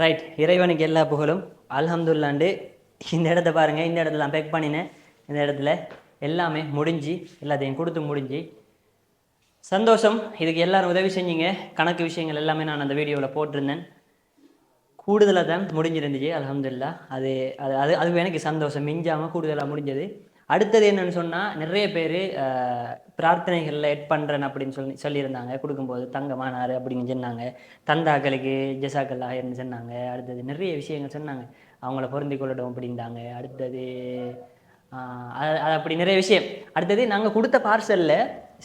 Right இறைவனுக்கு எல்லா புகழும். அல்ஹம்துல்லாண்டு இந்த இடத்த பாருங்கள் இந்த இடத்துல நான் பேக் பண்ணினேன். இந்த இடத்துல எல்லாமே முடிஞ்சு எல்லாத்தையும் கொடுத்து முடிஞ்சு. சந்தோஷம் இதுக்கு எல்லாரும் உதவி செஞ்சீங்க. கணக்கு விஷயங்கள் எல்லாமே நான் அந்த வீடியோவில் போட்டிருந்தேன். கூடுதலாக தான் முடிஞ்சிருந்துச்சு அலமதுல்லா அது அது அது அது எனக்கு சந்தோஷம். மிஞ்சாமல் கூடுதலாக முடிஞ்சது. அடுத்தது என்னன்னு சொன்னால் நிறைய பேர் பிரார்த்தனைகளில் எட் பண்ணுறேன் அப்படின்னு சொல்லி சொல்லியிருந்தாங்க. கொடுக்கும்போது தங்கமானார் அப்படின்னு சொன்னாங்க. தந்தாக்களுக்கு ஜெசாக்கள் ஆயர்னு சொன்னாங்க. அடுத்தது நிறைய விஷயங்கள் சொன்னாங்க. அவங்கள பொருந்தி கொள்ளட்டும் அப்படின்ட்டாங்க அடுத்தது அது அது அப்படி நிறைய விஷயம். அடுத்தது நாங்கள் கொடுத்த பார்சலில்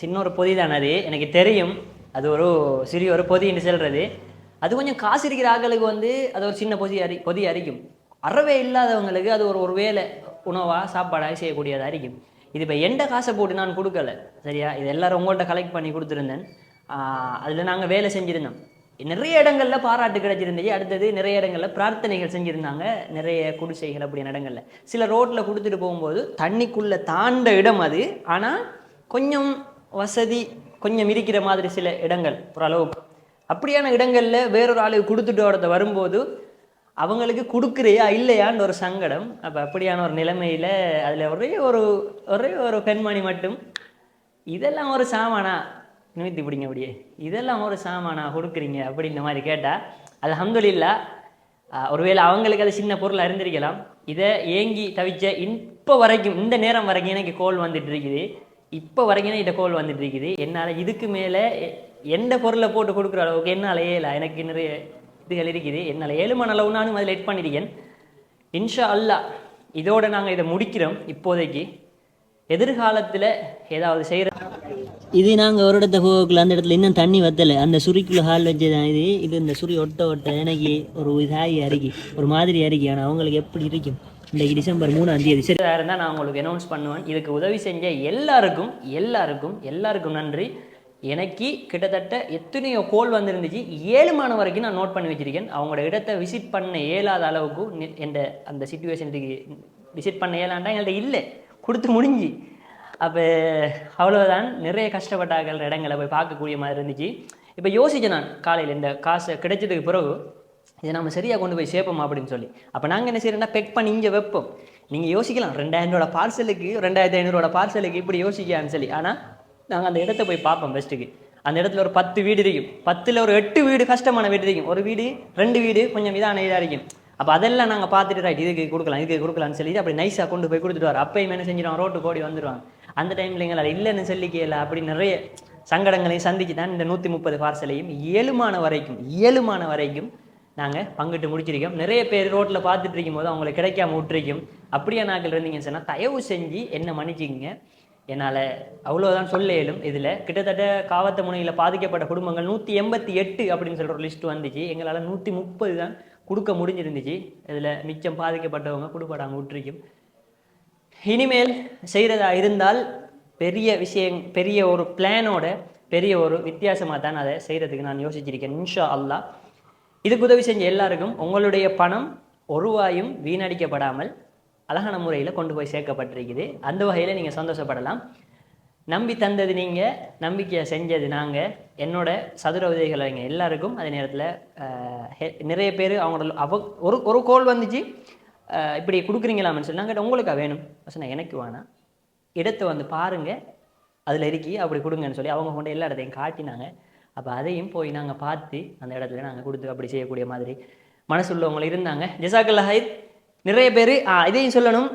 சின்ன ஒரு பொதி தானே அது. எனக்கு தெரியும். அது ஒரு சிறிய ஒரு பொதின்னு சொல்கிறது அது கொஞ்சம் காசு இருக்கிற ஆக்களுக்கு வந்து அது ஒரு சின்ன பொதி அறி பொதி அரிக்கும். அறவே இல்லாதவங்களுக்கு அது ஒரு ஒரு வேலை. உணவாக சாப்பாடாக செய்யக்கூடியதாக இருக்கும். இது இப்போ எந்த காசை போட்டு நான் கொடுக்கல. சரியா? இது எல்லாரும் உங்கள்கிட்ட கலெக்ட் பண்ணி கொடுத்துருந்தேன். அதில் நாங்கள் வேலை செஞ்சுருந்தோம். நிறைய இடங்களில் பாராட்டு கிடைச்சிருந்துச்சு அடுத்தது நிறைய இடங்களில் பிரார்த்தனைகள் செஞ்சுருந்தாங்க. நிறைய குடிசைகள் அப்படியான இடங்களில். சில ரோட்டில் கொடுத்துட்டு போகும்போது தண்ணிக்குள்ளே தாண்ட இடம் அது. ஆனால் கொஞ்சம் வசதி கொஞ்சம் இருக்கிற மாதிரி சில இடங்கள் ஓரளவுக்கு. அப்படியான இடங்களில் வேறொரு ஆளுக்கு கொடுத்துட்டு வரத வரும்போது அவங்களுக்கு கொடுக்குறியா இல்லையான்னு ஒரு சங்கடம். அப்போ அப்படியான ஒரு நிலைமையில் அதில் ஒரே ஒரு ஒரே ஒரு பெண்மணி மட்டும் இதெல்லாம் ஒரு சாமானா? நிமித்தி பிடிங்க அப்படியே. இதெல்லாம் ஒரு சாமானா? கொடுக்குறீங்க? அப்படின்ற மாதிரி கேட்டால் அல்ஹம்துலில்லா ஆஹ் ஒருவேளை அவங்களுக்கு அது சின்ன பொருள் அறிந்திருக்கலாம். இதை ஏங்கி தவிச்ச இப்போ வரைக்கும் இந்த நேரம் வரைக்கும் எனக்கு கோல் வந்துட்டு இருக்குது. இப்போ வரைக்கும் இந்த கோல் வந்துட்டு இருக்குது. என்னால் இதுக்கு மேலே எந்த பொருளை போட்டு கொடுக்குற அளவுக்கு என்னால் ஏல எனக்கு நிறைய இதுகள் இருக்குது. என்னால் ஏழுமான அளவு நானும் அதில் எட் பண்ணியிருக்கேன் இன்ஷா அல்லாஹ் இதோட நாங்கள் இதை முடிக்கிறோம் இப்போதைக்கு. எதிர்காலத்தில் ஏதாவது செய்கிற இது நாங்கள் ஒரு இடத்த போகல அந்த இடத்துல இன்னும் தண்ணி வத்தலை. அந்த சுரிக்குள்ள ஹால் வச்சதான் இது. இது இந்த சுரி ஒட்ட ஒட்ட எனக்கு ஒரு இதாகி அருகி ஒரு மாதிரி அருகி. ஆனால் அவங்களுக்கு எப்படி இருக்கும்? இன்றைக்கு டிசம்பர் மூணாம் தேதி. சரி. இருந்தால் நான் உங்களுக்கு அனௌன்ஸ் பண்ணுவேன். இதுக்கு உதவி செஞ்ச எல்லாருக்கும் எல்லாருக்கும் எல்லாருக்கும் நன்றி. எனக்கு கிட்டத்தட்ட எத்தனையோ கோல் வந்திருந்துச்சு. ஏழு மாதம் வரைக்கும் நான் நோட் பண்ணி வச்சிருக்கேன். அவங்களோட இடத்தை விசிட் பண்ண இயலாத அளவுக்கு எந்த அந்த சுச்சுவேஷனுக்கு விசிட் பண்ண இயலாண்டா எங்கள்கிட்ட இல்லை. கொடுத்து முடிஞ்சு. அப்போ அவ்வளோதான் நிறைய கஷ்டப்பட்டார்கள். இடங்களை போய் பார்க்கக்கூடிய மாதிரி இருந்துச்சு. இப்போ யோசிச்சேன் நான் காலையில் இந்த காசை கிடைச்சதுக்கு பிறகு இதை நம்ம சரியாக கொண்டு போய் சேர்ப்போம் அப்படின்னு சொல்லி. அப்போ நாங்கள் என்ன செய்யறோம்னா பெக் பண்ணி இங்கே வைப்போம். நீங்கள் யோசிக்கலாம் ரெண்டாயிரம் ரூபா பார்சலுக்கு ரெண்டாயிரத்தி ஐநூறுவோட பார்சலுக்கு இப்படி யோசிக்கலான்னு சொல்லி. ஆனால் நாங்கள் அந்த இடத்த போய் பார்ப்போம் ஃபஸ்ட்டுக்கு அந்த இடத்துல ஒரு பத்து வீடு இருக்கும் பத்தில் ஒரு எட்டு வீடு கஷ்டமான வீடு இருக்கும் ஒரு வீடு ரெண்டு வீடு கொஞ்சம் இதான இதாக இருக்கும். அப்போ அதெல்லாம் நாங்கள் பார்த்துட்டு ரைட் இதுக்கு கொடுக்கலாம் இதுக்கு கொடுக்கலாம்னு சொல்லி அப்படி நைஸாக கொண்டு போய் கொடுத்துட்டு வர அப்பயும் என்ன செஞ்சிடும் ரோட்டு கோடி வந்துடுவாங்க அந்த டைமில் எங்களால் இல்லைன்னு சொல்லிக்கல அப்படி நிறைய சங்கடங்களையும் சந்திச்சு தான் இந்த நூற்றி முப்பது பார்சலையும் இயலுமான வரைக்கும் இயலுமான வரைக்கும் நாங்கள் பங்கிட்டு முடிச்சிருக்கோம். நிறைய பேர் ரோட்டில் பார்த்துட்டு இருக்கும்போது அவங்களுக்கு கிடைக்காம விட்டுருக்கும். அப்படியே நாங்கள் இருந்தீங்கன்னு சொன்னால் தயவு செஞ்சு என்ன மன்னிச்சிக்கங்க. என்னால் அவ்வளோதான் சொல்ல இயலும். இதில் கிட்டத்தட்ட காவத்த முனையில் பாதிக்கப்பட்ட குடும்பங்கள் நூற்றி எண்பத்தி எட்டு அப்படின்னு சொல்கிற ஒரு லிஸ்ட் வந்துச்சு. எங்களால் நூற்றி முப்பது தான் கொடுக்க முடிஞ்சிருந்துச்சு. இதில் மிச்சம் பாதிக்கப்பட்டவங்க கொடுப்படாமல் விட்டுருக்கும். இனிமேல் செய்கிறதா இருந்தால் பெரிய விஷயம் பெரிய ஒரு பிளானோட பெரிய ஒரு வித்தியாசமாக தான் அதை செய்கிறதுக்கு நான் யோசிச்சிருக்கேன் இன்ஷா அல்லாஹ் இதுக்கு உதவி செஞ்ச எல்லாருக்கும் உங்களுடைய பணம் ஒரு ரூபாயும் வீணடிக்கப்படாமல் அழகான முறையில் கொண்டு போய் சேர்க்கப்பட்டிருக்குது. அந்த வகையில் நீங்கள் சந்தோஷப்படலாம். நம்பி தந்தது நீங்கள் நம்பிக்கையை செஞ்சது நாங்கள் என்னோட சதுர உதவிகள் எல்லாருக்கும் அதே நேரத்தில் நிறைய பேர் அவங்களோட அவ ஒரு ஒரு கோல் வந்துச்சு. இப்படி கொடுக்குறீங்களாமன்னு சொல்லி நாங்கள் உங்களுக்கா வேணும்? சொன்னேன் எனக்கு வேணாம். இடத்தை வந்து பாருங்கள் அதில் இருக்கி அப்படி கொடுங்கன்னு சொல்லி அவங்க கொண்டு எல்லா இடத்தையும் காட்டினாங்க. அப்போ அதையும் போய் நாங்கள் பார்த்து அந்த இடத்துல நாங்கள் கொடுத்து அப்படி செய்யக்கூடிய மாதிரி மனசுள்ளவங்களை இருந்தாங்க. ஜெசாக்கல்லா ஹைத் நிறைய பேர் இதையும் சொல்லணும்.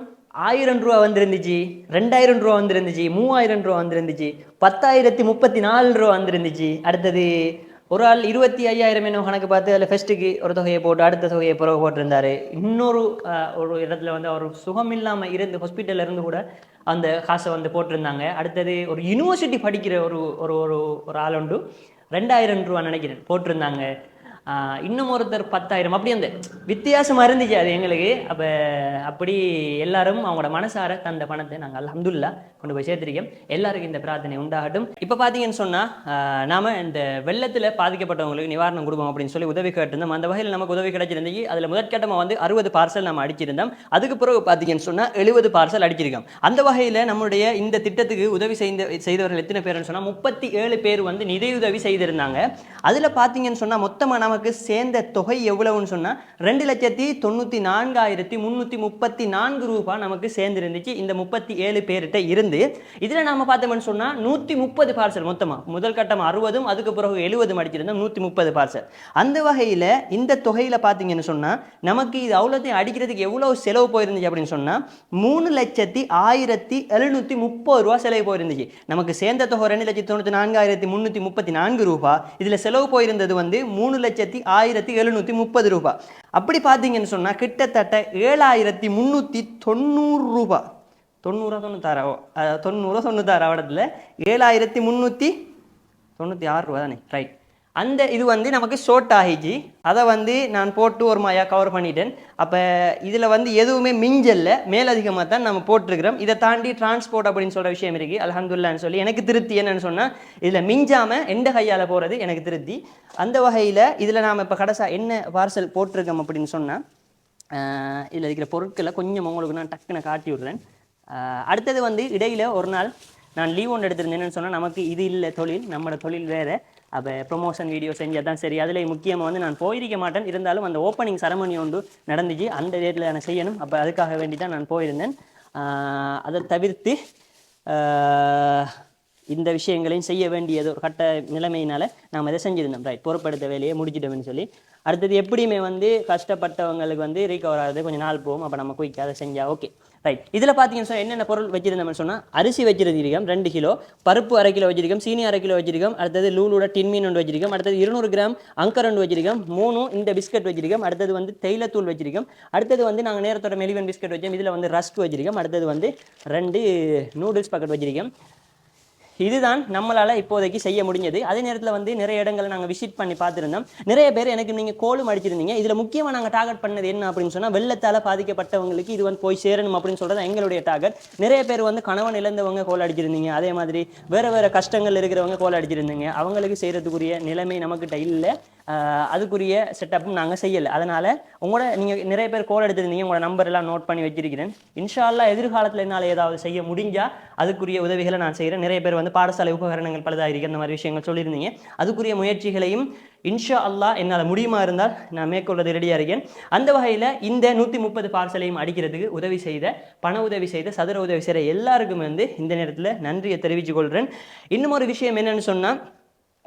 ஆயிரம் ரூபா வந்திருந்துச்சு ரெண்டாயிரம் ரூபா வந்திருந்துச்சு மூவாயிரம் ரூபா வந்திருந்துச்சு பத்தாயிரத்தி முப்பத்தி நாலு ரூபா வந்திருந்துச்சு. அடுத்தது ஒரு ஆள் இருபத்தி ஐயாயிரம் என்ன கணக்கு பார்த்து அதில் ஃபெஸ்ட்டுக்கு ஒரு தொகையை போட்டு அடுத்த தொகையை பிறகு போட்டிருந்தாரு. இன்னொரு ஒரு இடத்துல வந்து அவர் சுகம் இல்லாமல் இருந்து ஹாஸ்பிட்டலில் இருந்து கூட அந்த காசை வந்து போட்டிருந்தாங்க. அடுத்தது ஒரு யூனிவர்சிட்டி படிக்கிற ஒரு ஒரு ஒரு ஒரு ஆள் உண்டு. ரெண்டாயிரம் ரூபா நினைக்கிறேன் போட்டிருந்தாங்க. இன்னும் ஒருத்தர் பத்தாயிரம். அப்படி அந்த வித்தியாசமாக இருந்துச்சு அது எங்களுக்கு. அப்போ அப்படி எல்லாரும் அவங்களோட மனசார தந்த பணத்தை நாங்கள் அலமதுல்லா கொண்டு போய் சேர்த்திருக்கோம். எல்லாருக்கும் இந்த பிரார்த்தனை உண்டாகட்டும். இப்போ பார்த்தீங்கன்னு சொன்னால் நாம இந்த வெள்ளத்தில் பாதிக்கப்பட்டவங்களுக்கு நிவாரணம் கொடுப்போம் அப்படின்னு சொல்லி உதவி கேட்டிருந்தோம். அந்த வகையில் நமக்கு உதவி கிடைச்சிருந்துச்சு. அதில் முதற்கட்டமாக வந்து அறுபது பார்சல் நம்ம அடிச்சிருந்தோம். அதுக்கு பிறகு பார்த்தீங்கன்னு சொன்னால் எழுபது பார்சல் அடிச்சிருக்கோம். அந்த வகையில் நம்மளுடைய இந்த திட்டத்துக்கு உதவி செய்த செய்தவர்கள் எத்தனை பேர்னு சொன்னால் முப்பத்தி ஏழு பேர் வந்து நிதியுதவி செய்திருந்தாங்க. அதில் பார்த்தீங்கன்னு சொன்னால் மொத்தமாக நமக்கு நமக்கு சேர்ந்த தொகை எவ்வளவுன்னு சொன்னால் ரெண்டு லட்சத்தி தொண்ணூற்றி நான்காயிரத்தி முந்நூற்றி முப்பத்தி நான்கு ரூபா நமக்கு சேர்ந்துருந்துச்சு. இந்த முப்பத்தி ஏழு பேர்கிட்ட இருந்து இதில் நாம பார்த்தோம்னு சொன்னால் நூற்றி முப்பது பார்சல் மொத்தமாக முதல் கட்டம் அறுபதும் அதுக்கு பிறகு எழுபதும் அடிச்சிருந்தோம் நூற்றி முப்பது பார்சல் அந்த வகையில் இந்த தொகையில் பார்த்தீங்கன்னு சொன்னால் நமக்கு இது அவ்வளோத்தையும் அடிக்கிறதுக்கு எவ்வளோ செலவு போயிருந்துச்சு அப்படின்னு சொன்னால் மூணு லட்சத்தி ஆயிரத்தி எழுநூற்றி முப்பது ரூபா செலவு போயிருந்துச்சு. நமக்கு சேர்ந்த தொகை ரெண்டு லட்சத்தி தொண்ணூற்றி நான்காயிரத்தி முந்நூற்றி முப்பத்தி நான்கு ரூபா. இதில் செலவு போயிருந்தது வந்து மூணு லட்சத்தி ஆயிரத்தி எழுநூற்றி முப்பது ரூபாய் அப்படி பார்த்தீங்கன்னு சொன்னால் கிட்டத்தட்ட ஏழாயிரத்தி முந்நூற்றி தொண்ணூறு ரூபா. தொண்ணூறா தொண்ணூத்தாறா தொண்ணூறா தொண்ணூத்தாறா இடத்துல ஏழாயிரத்தி முந்நூற்றி தொண்ணூற்றி ஆறு ரூபா தானே ரைட் அந்த இது வந்து நமக்கு ஷோர்ட் ஆகிச்சு. அதை வந்து நான் போட்டு ஒரு மாயா கவர் பண்ணிட்டேன். அப்போ இதில் வந்து எதுவுமே மிஞ்சல்ல. மேலதிகமாக தான் நம்ம போட்டிருக்கிறோம். இதை தாண்டி டிரான்ஸ்போர்ட் அப்படின்னு சொல்கிற விஷயம் இருக்குது அலஹந்துல்லான்னு சொல்லி எனக்கு திருப்தி என்னன்னு சொன்னால் இதில் மிஞ்சாமல் எந்த கையால் போகிறது எனக்கு திருப்தி. அந்த வகையில் இதில் நாம் இப்போ கடைசாக என்ன பார்சல் போட்டிருக்கோம் அப்படின்னு சொன்னால் இதில் இருக்கிற பொருட்களை கொஞ்சம் உங்களுக்கு நான் டக்குன்னு காட்டி விடுறேன். அடுத்தது வந்து இடையில் ஒரு நாள் நான் லீவ் ஒன்று எடுத்திருந்தேன்னு சொன்னால் நமக்கு இது இல்லை தொழில் நம்மளோட தொழில் வேறு. அப்போ ப்ரொமோஷன் வீடியோ செஞ்சால் தான் சரி. அதில் முக்கியமாக வந்து நான் போயிருக்க மாட்டேன். இருந்தாலும் அந்த ஓப்பனிங் சரமணி ஒன்று நடந்துச்சு. அந்த டேட்டில் நான் செய்யணும். அப்போ அதுக்காக வேண்டி தான் நான் போயிருந்தேன். அதை தவிர்த்து இந்த விஷயங்களையும் செய்ய வேண்டியது ஒரு கட்ட நிலைமையினால் நாம் இதை செஞ்சிருந்தோம். ரைட் பொறுப்படுத்த வேலையை முடிச்சிட்டோம்னு சொல்லி. அடுத்தது எப்படியுமே வந்து கஷ்டப்பட்டவங்களுக்கு வந்து ரீகவர் ஆகிறது கொஞ்சம் நாள் போகும். அப்போ நம்ம குயிக்காக அதை ஓகே ரைட் இதில் பார்த்தீங்கன்னு சொன்னால் என்னென்ன பொருள் வச்சிருந்தோம்னு சொன்னால் அரிசி வச்சிருந்திருக்கோம் ரெண்டு கிலோ. பருப்பு அரை கிலோ வச்சிருக்கோம் சீனி அரை கிலோ வச்சிருக்கோம் அடுத்தது லூலோட டின்மீன் ஒன்று வச்சிருக்கோம் அடுத்தது இருநூறு கிராம் அங்கர் ஒன்று வச்சிருக்கோம் மூணு இந்த பிஸ்கட் வச்சிருக்கோம் அடுத்தது வந்து தைலத்தூள் வச்சிருக்கோம் அடுத்தது வந்து நாங்கள் நேரத்தோட மெலிவன் பிஸ்கட் வச்சோம் இதில் வந்து ரஸ்க் வச்சிருக்கோம் அடுத்தது வந்து ரெண்டு நூடுல்ஸ் பாக்கெட் வச்சிருக்கோம். இதுதான் நம்மளால் இப்போதைக்கு செய்ய முடிஞ்சது. அதே நேரத்தில் வந்து நிறைய இடங்களை நாங்கள் விசிட் பண்ணி பார்த்துருந்தோம். நிறைய பேர் எனக்கு நீங்கள் கோலும் அடிச்சிருந்தீங்க. இதில் முக்கியமாக நாங்கள் டார்கெட் பண்ணது என்ன அப்படின்னு சொன்னால் வெள்ளத்தால் பாதிக்கப்பட்டவங்களுக்கு இது வந்து போய் சேரணும் அப்படின்னு சொல்கிறது எங்களுடைய டார்கெட் நிறைய பேர் வந்து கணவன் இழந்தவங்க கோல் அடிச்சிருந்தீங்க. அதே மாதிரி வேறு வேறு கஷ்டங்கள் இருக்கிறவங்க கோல் அடிச்சிருந்தீங்க. அவங்களுக்கு செய்கிறதுக்குரிய நிலைமை நம்மக்கிட்ட இல்லை. அதுக்குரிய செட்டப்பும் நாங்கள் செய்யலை. அதனால் உங்களோட நீங்கள் நிறைய பேர் கோல் எடுத்திருந்தீங்க. உங்களோட நம்பர் எல்லாம் நோட் பண்ணி வச்சிருக்கிறேன். இன்ஷா எதிர்காலத்தில் என்னால் ஏதாவது செய்ய முடிஞ்சால் அதுக்குரிய உதவிகளை நான் செய்கிறேன் நிறைய பேர் வந்து பாடசாலை உபகரணங்கள் பலதாக இருக்குது அந்த மாதிரி விஷயங்கள் சொல்லியிருந்தீங்க. அதுக்குரிய முயற்சிகளையும் இன்ஷா அல்லாஹ் என்னால் முடியுமா இருந்தால் நான் மேற்கொள்வது ரெடியாக இருக்கேன். அந்த வகையில் இந்த நூற்றி முப்பது பார்சலையும் அடிக்கிறதுக்கு உதவி செய்த பண உதவி செய்த சதுர உதவி செய்கிற எல்லாருக்கும் வந்து இந்த நேரத்தில் நன்றியை தெரிவித்துக் கொள்கிறேன் இன்னும் ஒரு விஷயம் என்னென்னு சொன்னால்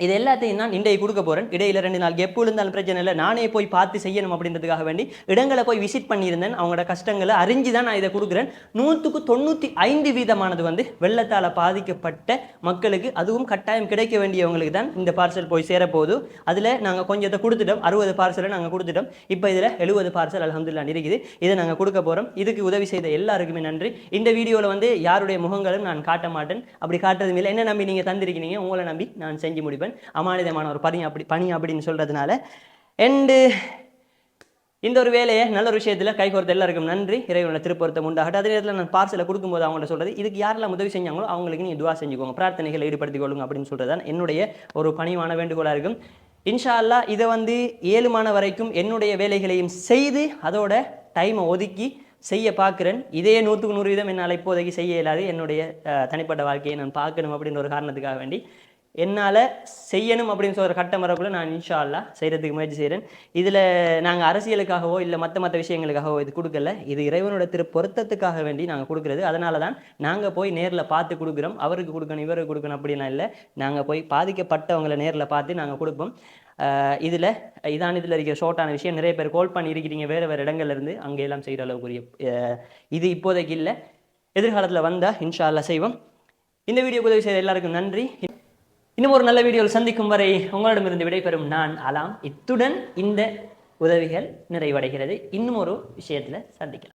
இது எல்லாத்தையும் நான் இன்றைய கொடுக்க போகிறேன் இடையில ரெண்டு நாள் கெப்பு இருந்தாலும் பிரச்சனை இல்லை. நானே போய் பார்த்து செய்யணும் அப்படின்றதுக்காக வேண்டி இடங்களை போய் விசிட் பண்ணியிருந்தேன். அவங்களோட கஷ்டங்களை அறிஞ்சு தான் நான் இதை கொடுக்குறேன். நூற்றுக்கு தொண்ணூற்றி ஐந்து வீதமானது வந்து வெள்ளத்தால் பாதிக்கப்பட்ட மக்களுக்கு அதுவும் கட்டாயம் கிடைக்க வேண்டியவங்களுக்கு தான் இந்த பார்சல் போய் சேரப்போகுது. அதில் நாங்கள் கொஞ்சத்தை கொடுத்துட்டோம். அறுபது பார்சலை நாங்கள் கொடுத்துட்டோம். இப்போ இதில் எழுபது பார்சல் அலமதுல்லா இருக்குது இதை நாங்கள் கொடுக்க போகிறோம் இதுக்கு உதவி செய்த எல்லாருக்குமே நன்றி. இந்த வீடியோவில் வந்து யாருடைய முகங்களும் நான் காட்ட மாட்டேன். அப்படி காட்டுறதும் இல்லை. என்ன நம்பி நீங்கள் தந்திருக்கீங்க உங்களை நம்பி நான் செஞ்சு முடிப்பேன். அமானிதமான ஒரு பணி அப்படி பணி அப்படின்னு சொல்கிறதுனால அண்டு இந்த ஒரு வேலையை நல்ல ஒரு விஷயத்தில் கை எல்லாருக்கும் நன்றி. இறைவனோட திருப்பொருத்தம் உண்டாகட்டும். அதே நேரத்தில் நான் பார்சலை கொடுக்கும்போது அவங்கள்ட்ட சொல்கிறது இதுக்கு யாரெல்லாம் உதவி செஞ்சாங்களோ அவங்களுக்கு நீங்கள் துவா செஞ்சுக்கோங்க. பிரார்த்தனைகளை ஈடுபடுத்திக் கொள்ளுங்க அப்படின்னு சொல்கிறது தான் என்னுடைய ஒரு பணிவான வேண்டுகோளாக இருக்கும். இன்ஷா அல்லாஹ் இதை வந்து ஏழுமான வரைக்கும் என்னுடைய வேலைகளையும் செய்து அதோட டைமை ஒதுக்கி செய்ய பார்க்குறேன். இதே நூற்றுக்கு நூறு வீதம் என்னால் இப்போதைக்கு செய்ய இயலாது. என்னுடைய தனிப்பட்ட வாழ்க்கையை நான் பார்க்கணும் அப்படின்ற ஒரு காரணத்துக்காக வேண்டி. என்னால் செய்யணும் அப்படின்னு சொல்கிற கட்டம் வரக்குள்ளே நான் இன்ஷா அல்லா செய்கிறதுக்கு முயற்சி செய்கிறேன் இதில் நாங்கள் அரசியலுக்காகவோ இல்லை மற்ற மற்ற விஷயங்களுக்காகவோ இது கொடுக்கல. இது இறைவனோட திரு பொருத்தத்துக்காக வேண்டி நாங்கள் கொடுக்குறது. அதனால தான் நாங்கள் போய் நேரில் பார்த்து கொடுக்குறோம். அவருக்கு கொடுக்கணும் இவருக்கு கொடுக்கணும் அப்படின்னா இல்லை. நாங்கள் போய் பாதிக்கப்பட்டவங்களை நேரில் பார்த்து நாங்கள் கொடுப்போம். இதில் இதான் இதில் இருக்கிற ஷார்ட்டான விஷயம். நிறைய பேர் கோல் பண்ணி இருக்கிறீங்க வேறு வேறு இடங்கள்லேருந்து அங்கேயெல்லாம் அங்கே எல்லாம் செய்கிற அளவுக்குரிய இது இப்போதைக்கு இல்லை. எதிர்காலத்தில் வந்தால் இன்ஷா அல்லா செய்வோம். இந்த வீடியோ உதவி செய்த எல்லாருக்கும் நன்றி. இன்னும் ஒரு நல்ல வீடியோவில் சந்திக்கும் வரை உங்களிடமிருந்து விடைபெறும் நான் அலாம். இத்துடன் இந்த உதவிகள் நிறைவடைகிறது. இன்னும் ஒரு விஷயத்தில் சந்திக்கலாம்.